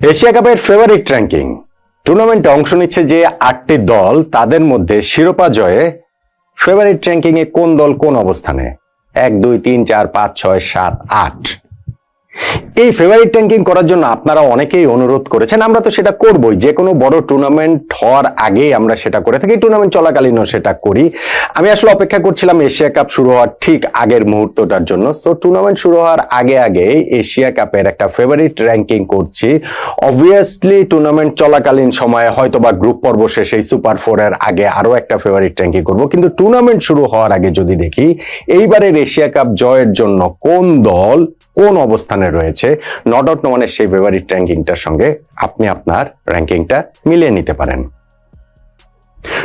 Asia কাপের favourite ranking টুর্নামেন্টে অংশ নিচ্ছে যে আটটি দল, তাদের মধ্যে শিরোপা জয়ে ফেভারিট র্যাঙ্কিং এ কোন দল কোন অবস্থানে? এক, দুই, তিন, চার, পাঁচ, ছয়, সাত, আট। এই ফেভারিট র্যাঙ্কিং করার জন্য আপনারা অনেকেই অনুরোধ করেছেন, আমরা তো সেটা করবই। যে কোনো বড় টুর্নামেন্ট হওয়ার আগেই আমরা সেটা করে থাকি টুর্নামেন্ট চলাকালীনও সেটা করি। আমি আসলে অপেক্ষা করছিলাম এশিয়া কাপ শুরু হওয়ার ঠিক আগের মুহূর্তটার জন্য। সো টুর্নামেন্ট শুরু হওয়ার আগে আগে এশিয়া কাপের একটা ফেভারিট র্যাঙ্কিং করছি। অবভিয়াসলি টুর্নামেন্ট চলাকালীন সময়ে হয়তো বা গ্রুপ পর্ব শেষে সুপার ফোর এর আগে আরও একটা ফেভারিট র্যাঙ্কিং করব। কিন্তু টুর্নামেন্ট শুরু হওয়ার আগে যদি দেখি, এইবারের এশিয়া কাপ জয়ের জন্য কোন দল কোন অবস্থানে রয়েছে নট আউট নমানের সেই ফেভারিট র্যাঙ্কিংটার সঙ্গে আপনি আপনার র্যাঙ্কিংটা মিলিয়ে নিতে পারেন।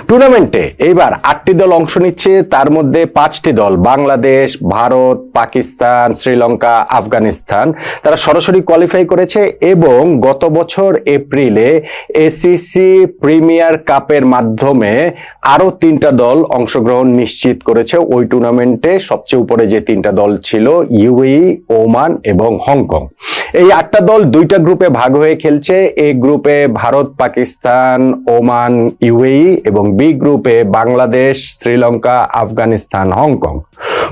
টুর্নামেন্টে এইবার আটটি দল অংশ নিচ্ছে, তার মধ্যে পাঁচটি দল, বাংলাদেশ, ভারত, পাকিস্তান, শ্রীলঙ্কা, আফগানিস্তান, তারা সরাসরি কোয়ালিফাই করেছে এবং গত বছর এপ্রিলে এসিসি প্রিমিয়ার কাপের মাধ্যমে আরও তিনটা দল অংশগ্রহণ নিশ্চিত করেছে। ওই টুর্নামেন্টে সবচেয়ে উপরে যে তিনটা দল ছিল ইউএই ওমান এবং হংকং এই আটটা দল দুইটা গ্রুপে ভাগ হয়ে খেলছে। এই গ্রুপে ভারত, পাকিস্তান ওমান ইউএই এবং বি গ্রুপে বাংলাদেশ, শ্রীলঙ্কা, আফগানিস্তান, হংকং।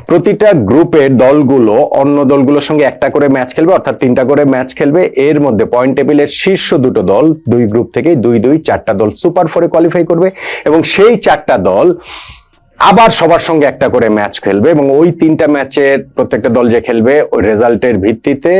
প্রতিটা গ্রুপের দলগুলো, অন্য দলগুলোর সঙ্গে একটা করে ম্যাচ খেলবে, অর্থাৎ তিনটা করে ম্যাচ খেলবে। এর মধ্যে পয়েন্ট টেবিলের শীর্ষ দুটো দল, দুই গ্রুপ থেকে দুই দুই চারটা দল সুপার ফোরে কোয়ালিফাই করবে। এবং সেই চারটা দল আবার সবার সঙ্গে একটা করে ম্যাচ খেলবে এবং ওই তিনটা ম্যাচের প্রত্যেকটা দল যে খেলবে, ওই রেজাল্টের ভিত্তিতে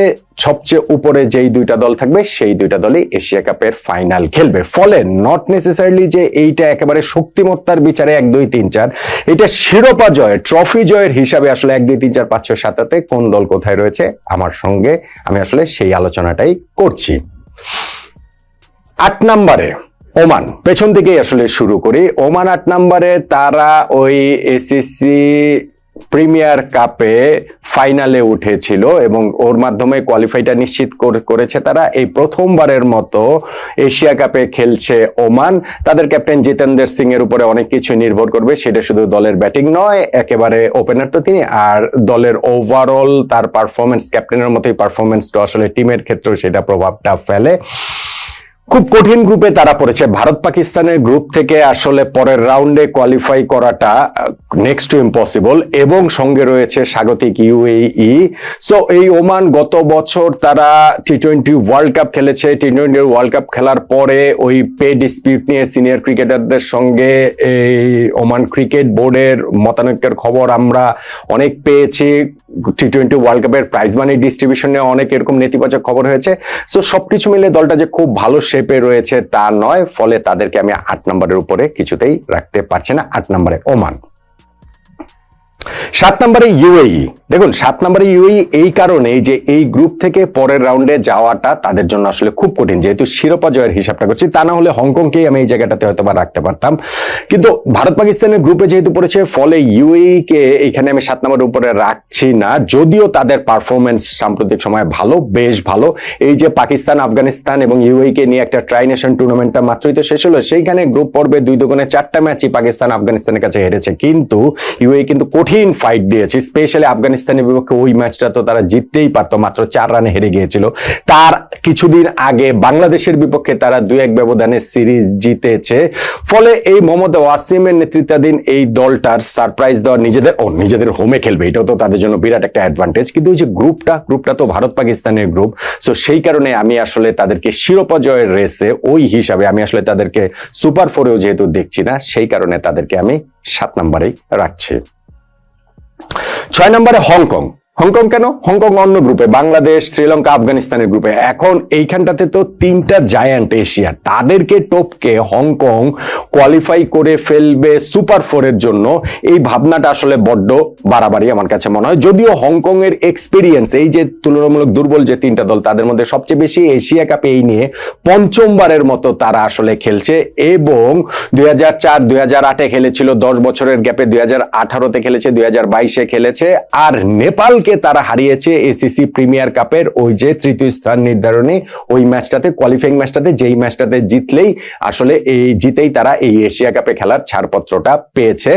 সবচেয়ে উপরে যেই দুইটা দল থাকবে, সেই দুইটা দলই এশিয়া কাপের ফাইনাল খেলবে। ফলে নট নেসেসারিলি যে এইটা একেবারে শক্তিমত্তার বিচারে এক, দুই, তিন, চার, এটা শিরোপা জয়ের ট্রফি জয়ের হিসাবে আসলে এক, দুই, তিন, চার, পাঁচ, ছয় সাতাতে কোন দল কোথায় রয়েছে আমার সঙ্গে আমি আসলে সেই আলোচনাটাই করছি। আট নম্বরে ওমান। পেছন থেকেই আসলে শুরু করি। ওমান আট নম্বরে তারা ওই এসিসি প্রিমিয়ার কাপে ফাইনালে উঠেছিল এবং ওর মাধ্যমে কোয়ালিফাইটা নিশ্চিত করে- করেছে তারা। এই প্রথমবারের মতো এশিয়া কাপে খেলছে ওমান। তাদের ক্যাপ্টেন জিতেন্দ্র সিং এর উপরে অনেক কিছু নির্ভর করবে, সেটা শুধু দলের ব্যাটিং নয়, একেবারে ওপেনার তো তিনি। আর দলের ওভারঅল তার পারফরমেন্স ক্যাপ্টেনের মতোই পারফরমেন্সটা আসলে টিমের ক্ষেত্রেও সেটা প্রভাবটা ফেলে। খুব কঠিন গ্রুপে তারা পড়েছে। ভারত পাকিস্তানের গ্রুপ থেকে আসলে পরের রাউন্ডে কোয়ালিফাই করাটা নেক্সট টু ইম্পসিবল এবং সঙ্গে রয়েছে স্বাগতিক ইউএই সো এই ওমান গত বছর তারা টি টোয়েন্টি ওয়ার্ল্ড কাপ খেলেছে। টি টোয়েন্টি ওয়ার্ল্ড কাপ খেলার পরে ওই পে ডিসপিউট নিয়ে সিনিয়র ক্রিকেটারদের সঙ্গে এই ওমান ক্রিকেট বোর্ডের মতানৈক্যের খবর আমরা অনেক পেয়েছি। টি টোয়েন্টি ওয়ার্ল্ড কাপের প্রাইজ মানি ডিস্ট্রিবিউশনে অনেক এরকম নেতিবাচক খবর হয়েছে। সো সবকিছু মিলে দলটা যে খুব ভালো শেপে রয়েছে তা নয়, ফলে তাদেরকে আমি আট নম্বরের উপরে কিছুতেই রাখতে পারছি না, আট নম্বরে ওমান। সাত নম্বরে ইউএই দেখুন, সাত নম্বরে ইউএই এই কারণেই যে এই গ্রুপ থেকে পরের রাউন্ডে যাওয়াটা তাদের জন্য আসলে খুব কঠিন। যেহেতু শিরোপা জয়ের হিসাবটা করছি, তা না হলে হংকংকেই আমি এই জায়গাটাতে হয়তো বা রাখতে পারতাম। কিন্তু ভারত পাকিস্তানের গ্রুপে যেহেতু পড়েছে, ফলে ইউএই কে এখানে আমি সাত নম্বরের উপরে রাখছি না। যদিও তাদের পারফরমেন্স সাম্প্রতিক সময়ে ভালো, বেশ ভালো। এই যে পাকিস্তান, আফগানিস্তান এবং ইউএই কে নিয়ে একটা ট্রাই নেশন টুর্নামেন্টটা মাত্রই তো শেষ হলো। সেইখানে গ্রুপ পর্বে দুই দোকানে চারটা ম্যাচই পাকিস্তান, আফগানিস্তানের কাছে হেরেছে। কিন্তু ইউএই কিন্তু কঠিন ফাইট দিয়েছে। স্পেশালি আফগানিস্তানের বিপক্ষে ওই ম্যাচটা তো তারা জিততেই পারতো, মাত্র চার রানে হেরে গিয়েছিল। তার কিছুদিন আগে বাংলাদেশের বিপক্ষে তারা দুই এক ব্যবধানে সিরিজ জিতেছে। ফলে এই মোহাম্মদ ওয়াসিমের নেতৃত্বাধীন এই দলটার সারপ্রাইজ দেওয়া নিজেদের, ও নিজেদের হোমে খেলবে, এটাও তো তাদের জন্য বিরাট একটা অ্যাডভান্টেজ কিন্তু ওই যে গ্রুপটা গ্রুপটা তো ভারত পাকিস্তানের গ্রুপ সো সেই কারণে আমি আসলে তাদেরকে শিরোপা জয়ের রেসে ওই হিসাবে আমি আসলে তাদেরকে সুপার ফোরেও যেহেতু দেখছি না, সেই কারণে তাদেরকে আমি সাত নম্বরেই রাখছি। ছয় নম্বরে হংকং। হংকং কেন? হংকং অন্য গ্রুপে, বাংলাদেশ, শ্রীলঙ্কা, আফগানিস্তানের গ্রুপে। এখন এইখানটাতে তো তিনটা জায়ান্ট এশিয়া। তাদেরকে টপকে হংকং কোয়ালিফাই করে ফেলবে সুপার ফোরের জন্য। এই ভাবনাটা আসলে বড্ড বাড়াবাড়ি আমার কাছে মনে হয়। যদিও হংকং এর এক্সপিরিয়েন্স এই যে তুলনামূলক দুর্বল যে তিনটা দল, তাদের মধ্যে সবচেয়ে বেশি এশিয়া কাপে এই নিয়ে পঞ্চমবারের মতো তারা আসলে খেলছে। এবং দুই হাজার চার, দুই হাজার আটে খেলেছিল, দশ বছরের গ্যাপে দুই হাজার আঠারোতে খেলেছে, দুই হাজার বাইশে খেলেছে। আর নেপালকে তারা হারিয়েছে এসিসি প্রিমিয়ার কাপের ওই যে তৃতীয় স্থান নির্ধারণে ওই ম্যাচটাতে কোয়ালিফাইং ম্যাচটাতে, যেই ম্যাচটাতে জিতলেই আসলে এই, জিতেই তারা এই এশিয়া কাপে খেলার ছাড়পত্রটা পেয়েছে।